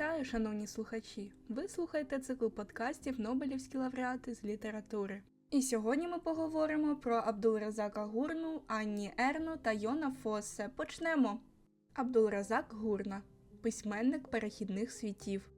Вітаю, шановні слухачі! Ви слухаєте цикл подкастів Нобелівські лауреати з літератури. І сьогодні ми поговоримо про Абдулразака Гурну, Анні Ерно та Йона Фоссе. Почнемо. Абдулразак Гурна письменник перехідних світів.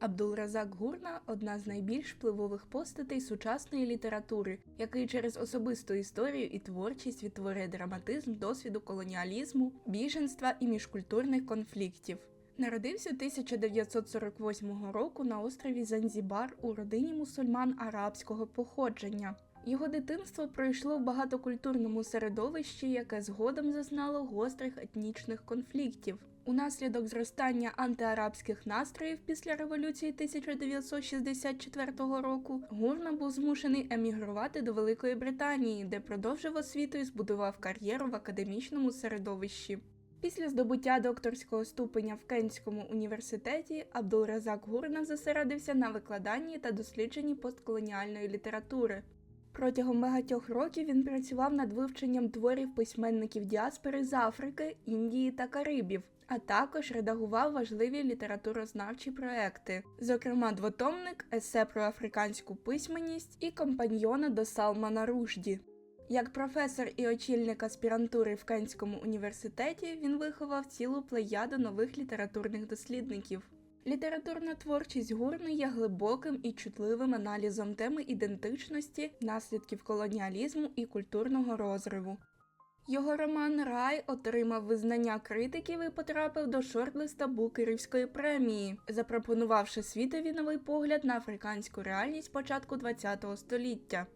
Абдулразак Гурна одна з найбільш впливових постатей сучасної літератури, який через особисту історію і творчість відтворює драматизм досвіду колоніалізму, біженства і міжкультурних конфліктів. Народився 1948 року на острові Занзібар у родині мусульман арабського походження. Його дитинство пройшло в багатокультурному середовищі, яке згодом зазнало гострих етнічних конфліктів. Унаслідок зростання антиарабських настроїв після революції 1964 року Гурна був змушений емігрувати до Великої Британії, де продовжив освіту і збудував кар'єру в академічному середовищі. Після здобуття докторського ступеня в Кенському університеті Абдулразак Гурна зосередився на викладанні та дослідженні постколоніальної літератури. Протягом багатьох років він працював над вивченням творів письменників діаспори з Африки, Індії та Карибів, а також редагував важливі літературознавчі проекти, зокрема двотомник, есе про африканську письменність і компаньйона до Салмана Ружді. Як професор і очільник аспірантури в Кенському університеті він виховав цілу плеяду нових літературних дослідників. Літературна творчість Гурни є глибоким і чутливим аналізом теми ідентичності, наслідків колоніалізму і культурного розриву. Його роман Рай отримав визнання критиків і потрапив до шортлиста Букерівської премії, запропонувавши світові новий погляд на африканську реальність початку ХХ століття.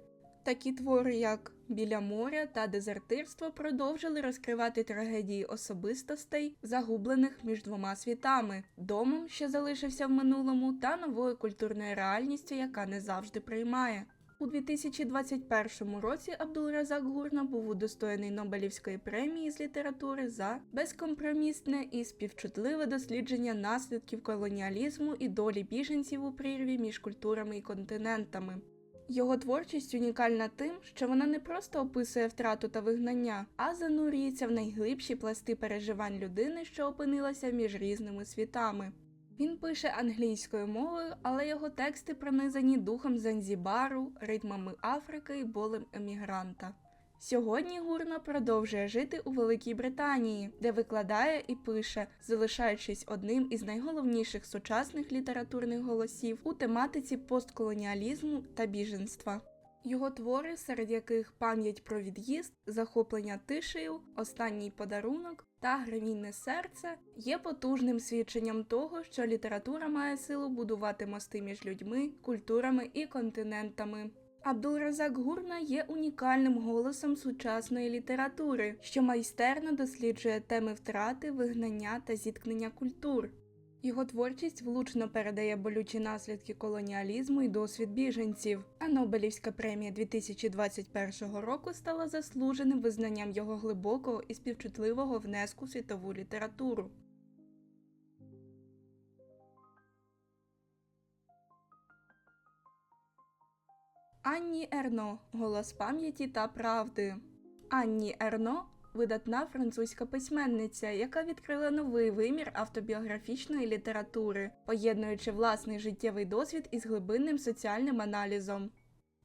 Такі твори, як Біля моря та дезертирство, продовжили розкривати трагедії особистостей, загублених між двома світами, домом, що залишився в минулому, та новою культурною реальністю, яка не завжди приймає. У 2021 році Абдулразак Гурна був удостоєний Нобелівської премії з літератури за безкомпромісне і співчутливе дослідження наслідків колоніалізму і долі біженців у прірві між культурами і континентами. Його творчість унікальна тим, що вона не просто описує втрату та вигнання, а занурюється в найглибші пласти переживань людини, що опинилася між різними світами. Він пише англійською мовою, але його тексти пронизані духом Занзібару, ритмами Африки і болем емігранта. Сьогодні Гурна продовжує жити у Великій Британії, де викладає і пише, залишаючись одним із найголовніших сучасних літературних голосів у тематиці постколоніалізму та біженства. Його твори, серед яких пам'ять про від'їзд, захоплення тишею, останній подарунок та гравійне серце, є потужним свідченням того, що література має силу будувати мости між людьми, культурами і континентами. Абдулразак Гурна є унікальним голосом сучасної літератури, що майстерно досліджує теми втрати, вигнання та зіткнення культур. Його творчість влучно передає болючі наслідки колоніалізму і досвід біженців, а Нобелівська премія 2021 року стала заслуженим визнанням його глибокого і співчутливого внеску в світову літературу. Анні Ерно Голос пам'яті та правди. Анні Ерно видатна французька письменниця, яка відкрила новий вимір автобіографічної літератури, поєднуючи власний життєвий досвід із глибинним соціальним аналізом.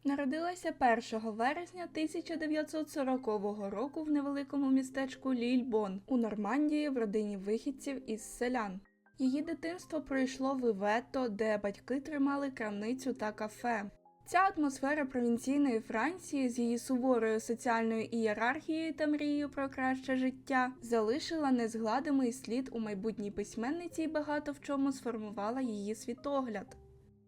Народилася 1 вересня 1940 року в невеликому містечку Лільбон у Нормандії в родині вихідців із селян. Її дитинство пройшло в Івето, де батьки тримали крамницю та кафе. Ця атмосфера провінційної Франції з її суворою соціальною ієрархією та мрією про краще життя залишила незгладимий слід у майбутній письменниці і багато в чому сформувала її світогляд.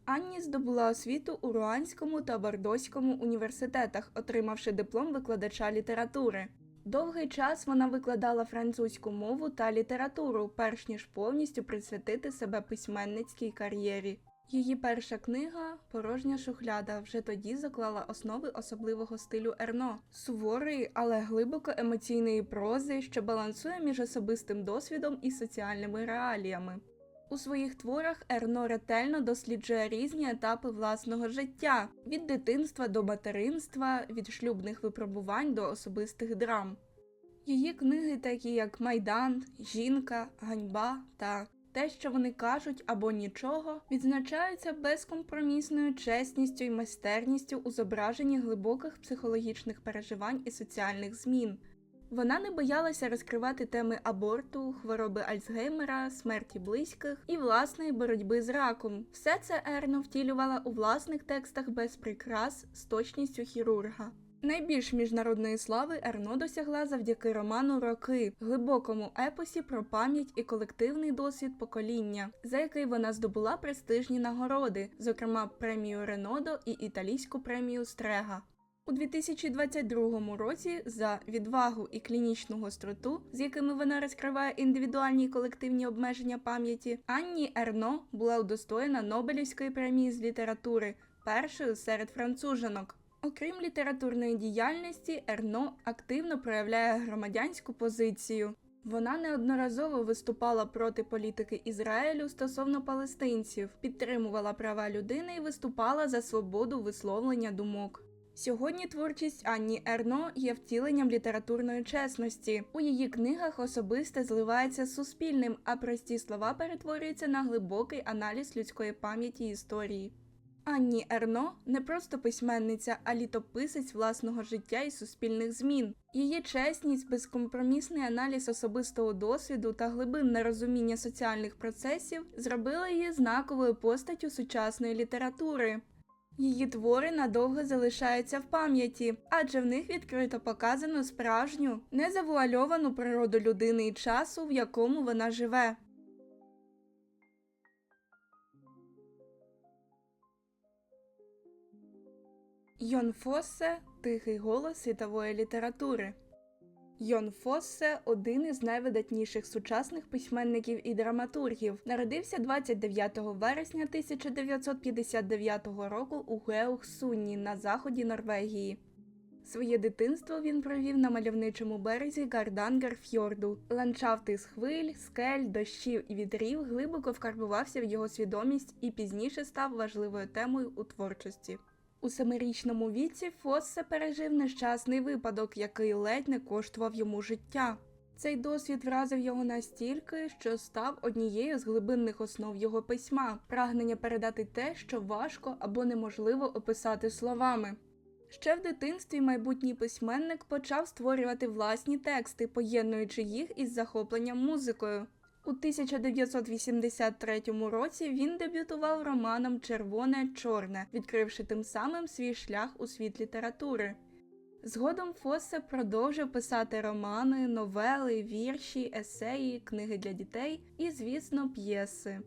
Анні здобула освіту у Руанському та Бордоському університетах, отримавши диплом викладача літератури. Довгий час вона викладала французьку мову та літературу, перш ніж повністю присвятити себе письменницькій кар'єрі. Її перша книга Порожня шухляда вже тоді заклала основи особливого стилю Ерно, суворої, але глибоко емоційної прози, що балансує між особистим досвідом і соціальними реаліями. У своїх творах Ерно ретельно досліджує різні етапи власного життя від дитинства до материнства, від шлюбних випробувань до особистих драм. Її книги, такі як Майдан, Жінка, Ганьба та те, що вони кажуть або нічого, відзначаються безкомпромісною чесністю і майстерністю у зображенні глибоких психологічних переживань і соціальних змін. Вона не боялася розкривати теми аборту, хвороби Альцгеймера, смерті близьких і власної боротьби з раком. Все це Ерно втілювала у власних текстах без прикрас з точністю хірурга. Найбільш міжнародної слави Ерно досягла завдяки роману Роки, глибокому епосі про пам'ять і колективний досвід покоління, за який вона здобула престижні нагороди, зокрема премію Ренодо і італійську премію Стрега. У 2022 році за відвагу і клінічну гостроту, з якими вона розкриває індивідуальні і колективні обмеження пам'яті, Анні Ерно була удостоєна Нобелівської премії з літератури, першою серед француженок. Окрім літературної діяльності, Ерно активно проявляє громадянську позицію. Вона неодноразово виступала проти політики Ізраїлю стосовно палестинців, підтримувала права людини і виступала за свободу висловлення думок. Сьогодні творчість Анні Ерно є втіленням літературної чесності. У її книгах особисте зливається з суспільним, а прості слова перетворюються на глибокий аналіз людської пам'яті і історії. Анні Ерно не просто письменниця, а літописець власного життя і суспільних змін. Її чесність, безкомпромісний аналіз особистого досвіду та глибинне розуміння соціальних процесів зробили її знаковою постаттю сучасної літератури. Її твори надовго залишаються в пам'яті, адже в них відкрито показано справжню, незавуальовану природу людини і часу, в якому вона живе. Йон Фоссе тихий голос світової літератури. Йон Фоссе один із найвидатніших сучасних письменників і драматургів. Народився 29 вересня 1959 року у Геухсунні на заході Норвегії. Своє дитинство він провів на мальовничому березі Гардангарфьорду. Ландшафти з хвиль, скель, дощів і вітрів глибоко вкарбувався в його свідомість і пізніше став важливою темою у творчості. У семирічному віці Фоссе пережив нещасний випадок, який ледь не коштував йому життя. Цей досвід вразив його настільки, що став однією з глибинних основ його письма прагнення передати те, що важко або неможливо описати словами. Ще в дитинстві майбутній письменник почав створювати власні тексти, поєднуючи їх із захопленням музикою. У 1983 році він дебютував романом Червоне чорне, відкривши тим самим свій шлях у світ літератури. Згодом Фоссе продовжив писати романи, новели, вірші, есеї, книги для дітей і, звісно, п'єси.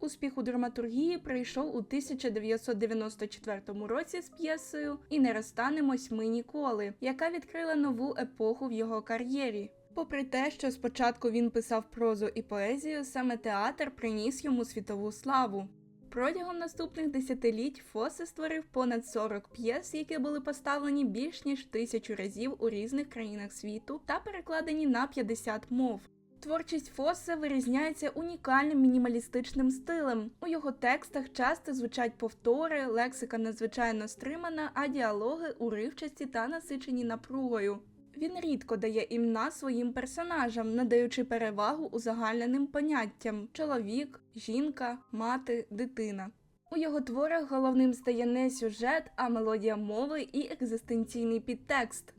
Успіх у драматургії прийшов у 1994 році з п'єсою І не розстанемось ми ніколи, яка відкрила нову епоху в його кар'єрі. Попри те, що спочатку він писав прозу і поезію, саме театр приніс йому світову славу. Протягом наступних десятиліть Фосе створив понад 40 п'єс, які були поставлені більш ніж тисячу разів у різних країнах світу та перекладені на 50 мов. Творчість Фосе вирізняється унікальним мінімалістичним стилем. У його текстах часто звучать повтори, лексика надзвичайно стримана, а діалоги уривчасті та насичені напругою. Він рідко дає імена своїм персонажам, надаючи перевагу узагальненим поняттям чоловік, жінка, мати, дитина. У його творах головним стає не сюжет, а мелодія мови і екзистенційний підтекст.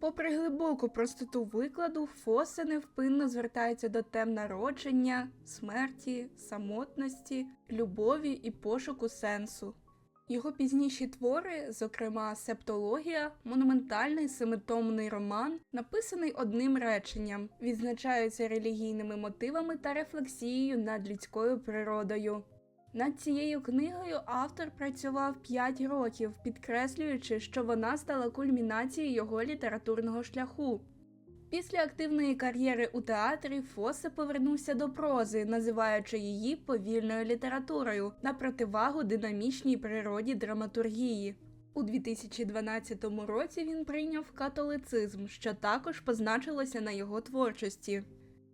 Попри глибоку простоту викладу, Фосе невпинно звертається до тем народження, смерті, самотності, любові і пошуку сенсу. Його пізніші твори, зокрема Септологія, монументальний семитомний роман, написаний одним реченням, відзначаються релігійними мотивами та рефлексією над людською природою. Над цією книгою автор працював 5 років, підкреслюючи, що вона стала кульмінацією його літературного шляху. Після активної кар'єри у театрі Фосе повернувся до прози, називаючи її повільною літературою на противагу динамічній природі драматургії. У 2012 році він прийняв католицизм, що також позначилося на його творчості.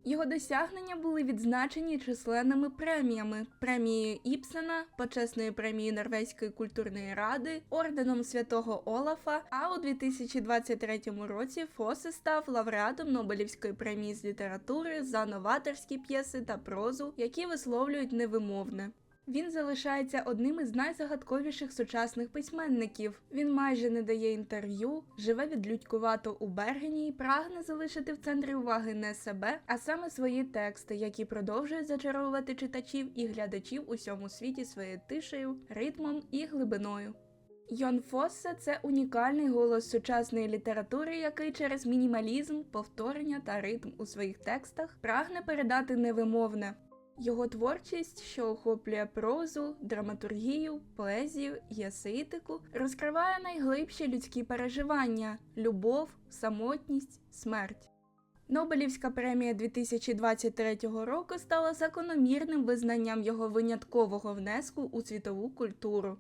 Його досягнення були відзначені численними преміями: премією Іпсена, почесною премією Норвезької культурної ради, орденом святого Олафа. А у 2023 році Фосе став лауреатом Нобелівської премії з літератури за новаторські п'єси та прозу, які висловлюють невимовне. Він залишається одним із найзагадковіших сучасних письменників. Він майже не дає інтерв'ю, живе відлюдькувато у Бергені і прагне залишити в центрі уваги не себе, а саме свої тексти, які продовжують зачаровувати читачів і глядачів у всьому світі своєю тишею, ритмом і глибиною. Йон Фоссе це унікальний голос сучасної літератури, який через мінімалізм, повторення та ритм у своїх текстах прагне передати невимовне. Його творчість, що охоплює прозу, драматургію, поезію і есеїтику, розкриває найглибші людські переживання любов, самотність, смерть. Нобелівська премія 2023 року стала закономірним визнанням його виняткового внеску у світову культуру.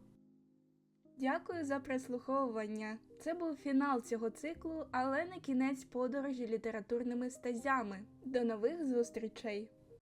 Дякую за прослуховування. Це був фінал цього циклу, але не кінець подорожі літературними стезями. До нових зустрічей!